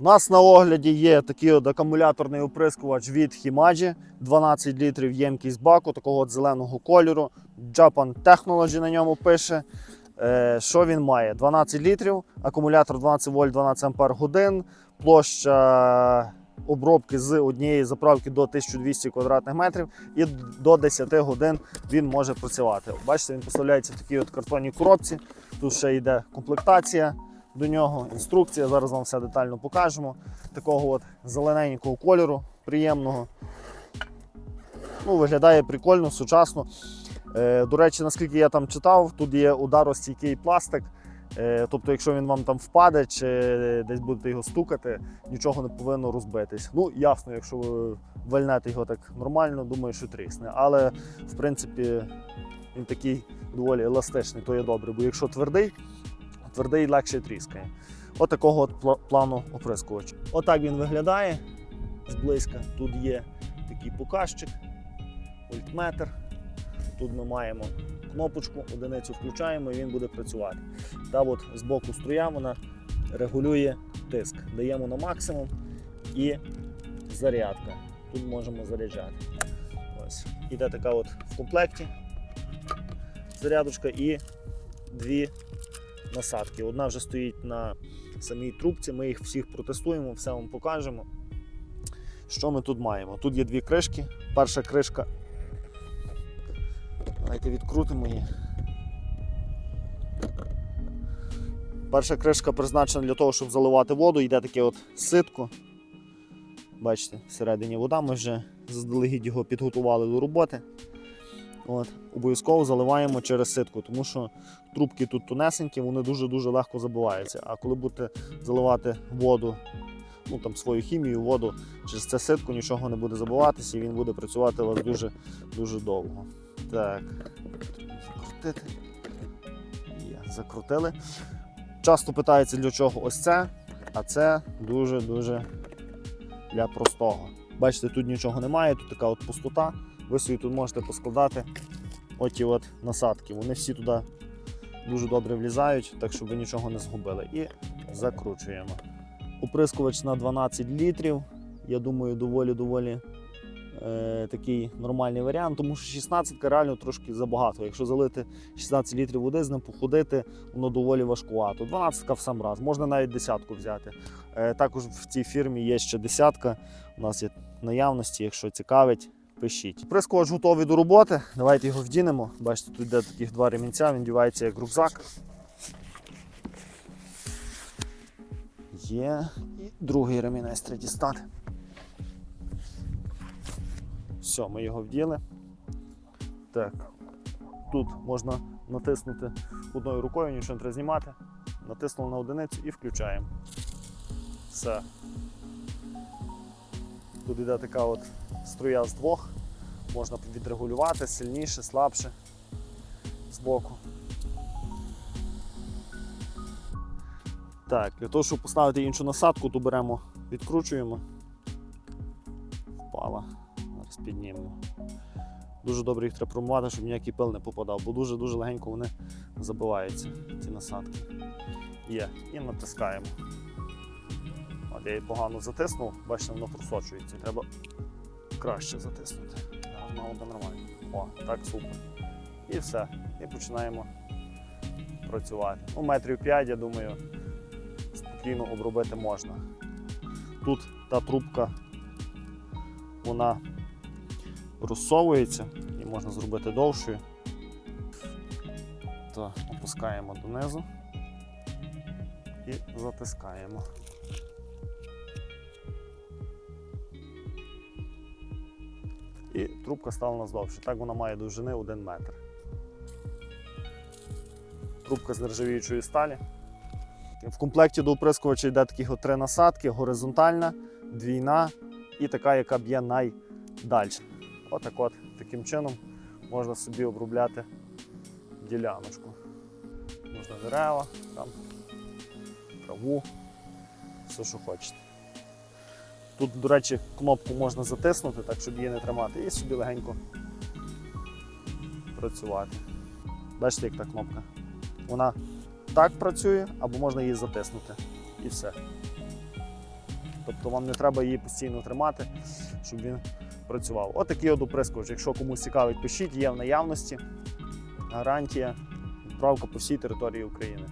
У нас на огляді є такий от акумуляторний оприскувач від Himaji, 12 літрів ємкість баку, такого от зеленого кольору. Japan Technology на ньому пише. Е, Що він має? 12 літрів, акумулятор 12 вольт 12 ампер годин, площа обробки з однієї заправки до 1200 квадратних метрів і до 10 годин він може працювати. Бачите, він поставляється в такій от картонній коробці. Тут ще йде комплектація до нього, інструкція. Зараз вам все детально покажемо. Такого от зелененького кольору, приємного. Ну, Виглядає прикольно, сучасно. Е, до речі, наскільки я там читав, тут є ударостійкий пластик. Е, тобто, якщо він вам там впаде чи десь будете його стукати, нічого не повинно розбитись. Ну, ясно, якщо ви вальнете його так нормально, думаю, що трісне. Але в принципі він такий доволі еластичний, то є добре. Бо якщо твердий, твердий легше тріскає. От такого от плану оприскувач. Отак він виглядає зблизька. Тут є такий показчик, вольтметр. Тут ми маємо кнопочку, одиницю включаємо і він буде працювати. Та от з боку струя вона регулює тиск. Даємо на максимум і зарядка. Тут можемо заряджати. Ось. Іде така от в комплекті зарядочка і дві насадки. Одна вже стоїть на самій трубці, ми їх всіх протестуємо, все вам покажемо. Що ми тут маємо? Тут є дві кришки. Перша кришка. Давайте відкрутимо її. Перша кришка призначена для того, щоб заливати воду. Йде таке от ситко. Бачите, всередині вода, ми вже заздалегідь його підготували до роботи. От, обов'язково заливаємо через ситку, тому що трубки тут тонесенькі, вони дуже-дуже легко забиваються. А коли будете заливати воду, ну там свою хімію, воду через це ситку нічого не буде забиватися і він буде працювати у вас дуже дуже довго. Так, закрутити. Є, закрутили. Часто питається, для чого ось це, а це дуже-дуже для простого. Бачите, тут нічого немає, тут така от пустота. Ви собі тут можете поскладати оті от насадки. Вони всі туди дуже добре влізають, так щоб ви нічого не згубили. І закручуємо. Оприскувач на 12 літрів. Я думаю, доволі-доволі е, такий нормальний варіант, тому що 16 реально трошки забагато. Якщо залити 16 літрів води, з ним походити, воно доволі важкувато. 12 в сам раз, можна навіть десятку взяти. Е, також в цій фірмі є ще десятка. У нас є наявності, якщо цікавить, пишіть. Прискоч готовий до роботи. Давайте його вдінемо. Бачите, тут йде таких два ремінця, він дівається як рюкзак. Є. І другий ремінець треба дістати. Все, ми його вділи. Так. Тут можна натиснути одною рукою, нічого не треба знімати. Натиснули на одиницю і включаємо. Все. Тут йде така от струя з двох. Можна відрегулювати сильніше, слабше збоку. Так, для того, щоб поставити іншу насадку, то беремо, відкручуємо. Впала. Зараз піднімемо. Дуже добре їх треба промивати, щоб ніякий пил не попадав, бо дуже-дуже легенько вони забиваються, ці насадки. Є. І натискаємо. От я її погано затиснув, бачите, воно просочується. Треба краще затиснути. Мало би нормально. О, так супер. І все. І починаємо працювати. Ну, метрів 5, я думаю, спокійно обробити можна. Тут та трубка, вона розсовується і можна зробити довшою. То опускаємо донизу і затискаємо. І трубка стала довше. Так вона має довжини 1 метр. Трубка з нержавіючої сталі. В комплекті до оприскувача йде таких три насадки: горизонтальна, двійна і така, яка б'є найдальше. Отак от таким чином можна собі обробляти діляночку. Можна дерева, там, траву, все, що хочете. Тут, до речі, кнопку можна затиснути, так щоб її не тримати, і собі легенько працювати. Бачите, як та кнопка? Вона так працює, або можна її затиснути. І все. тобто вам не треба її постійно тримати, щоб він працював. Отакий от оприскувач. Якщо комусь цікавить, пишіть, є в наявності. Гарантія, відправка по всій території України.